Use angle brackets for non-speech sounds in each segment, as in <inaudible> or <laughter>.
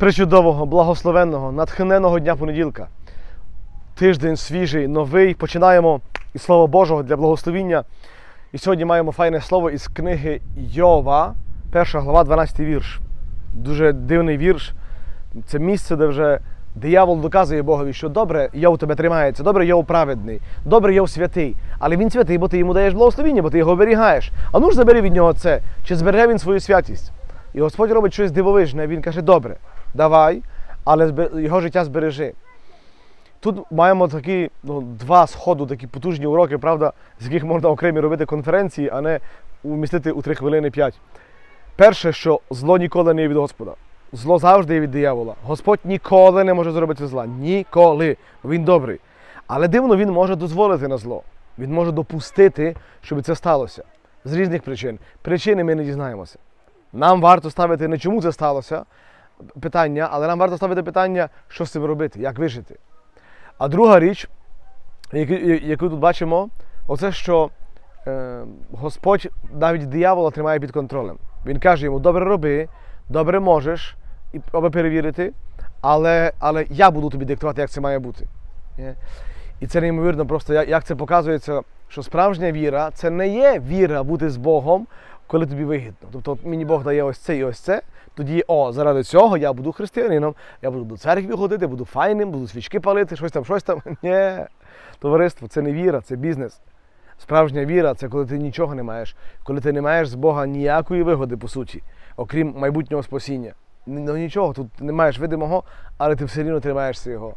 причудового, благословенного, натхненого дня понеділка. Тиждень свіжий, новий. Починаємо із Слова Божого для благословіння. І сьогодні маємо файне слово із книги Йова, перша глава, 12 вірш. Дуже дивний вірш. Це місце, де вже диявол доказує Богові, що добре Йов тебе тримається, добре Йов праведний, добре Йов святий. Але він святий, бо ти йому даєш благословіння, бо ти його оберігаєш. А ну ж забери від нього це, чи збереже він свою святість. І Господь робить щось дивовижне. Він каже, добре, давай, але його життя збережи. Тут маємо такі ну, два сходу, такі потужні уроки, правда, з яких можна окремі робити конференції, а не умістити у три хвилини п'ять. Перше, що зло ніколи не є від Господа. Зло завжди є від диявола. Господь ніколи не може зробити зла. Ніколи. Він добрий. Але дивно, він може дозволити на зло. Він може допустити, щоб це сталося. З різних причин. Причини ми не дізнаємося. Нам варто ставити не чому це сталося питання, але нам варто ставити питання, що з цим робити, як вижити. А друга річ, яку, тут бачимо, оце що е, Господь навіть диявола тримає під контролем. Він каже йому, добре роби, добре можеш, і аби перевірити, але, але я буду тобі диктувати, як це має бути. І це неймовірно, просто як, це показується, що справжня віра це не є віра бути з Богом, коли тобі вигідно. Тобто мені Бог дає ось це і ось це, тоді о, заради цього я буду християнином, я буду до церкви ходити, буду файним, буду свічки палити, щось там, щось там. <laughs> Ні, товариство, це не віра, це бізнес. Справжня віра це коли ти нічого не маєш, коли ти не маєш з Бога ніякої вигоди, по суті, окрім майбутнього спасіння. Ну нічого, тут не маєш видимого, але ти все рівно тримаєшся його.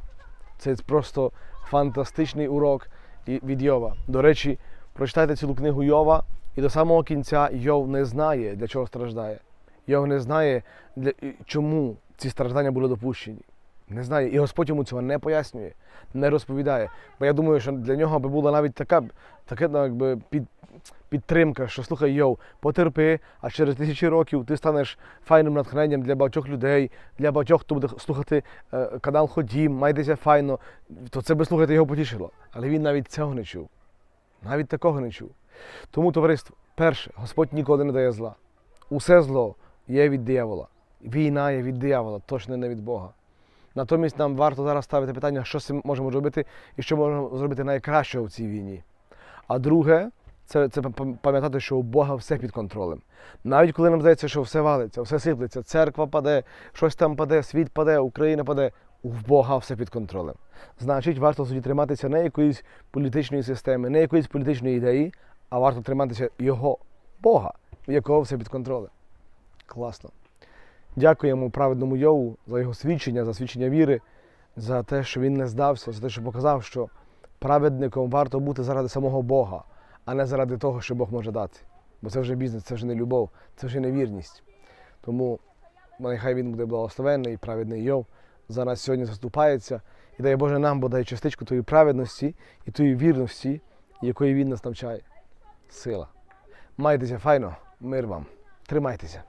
Це просто фантастичний урок від Йова. До речі, прочитайте цілу книгу Йова, і до самого кінця Йов не знає, для чого страждає. Йов не знає, чому ці страждання були допущені. Не знає. І Господь йому цього не пояснює, не розповідає. Бо я думаю, що для нього би була навіть така, така ну, якби, під, підтримка, що слухай, Йов, потерпи, а через тисячі років ти станеш файним натхненням для багатьох людей, для багатьох, хто буде слухати е, канал Ходім, майтеся файно, то це би слухати його потішило. Але він навіть цього не чув. Навіть такого не чув. Тому, товариство, перше, Господь ніколи не дає зла. Усе зло є від диявола. Війна є від диявола, точно не від Бога. Натомість нам варто зараз ставити питання, що цим можемо зробити і що можемо зробити найкращого в цій війні. А друге, це, це пам'ятати, що у Бога все під контролем. Навіть коли нам здається, що все валиться, все сиплеться, церква паде, щось там паде, світ паде, Україна паде, у Бога все під контролем. Значить, варто тоді триматися не якоїсь політичної системи, не якоїсь політичної ідеї, а варто триматися його Бога, в якого все під контролем. Класно. Дякуємо праведному Йову за його свідчення, за свідчення віри, за те, що він не здався, за те, що показав, що праведником варто бути заради самого Бога, а не заради того, що Бог може дати. Бо це вже бізнес, це вже не любов, це вже не вірність. Тому нехай він буде благословенний, праведний Йов за нас сьогодні заступається і дає Боже нам, бодай частичку тої праведності і тої вірності, якої він нас навчає. Сила. Майтеся файно, мир вам. Тримайтеся.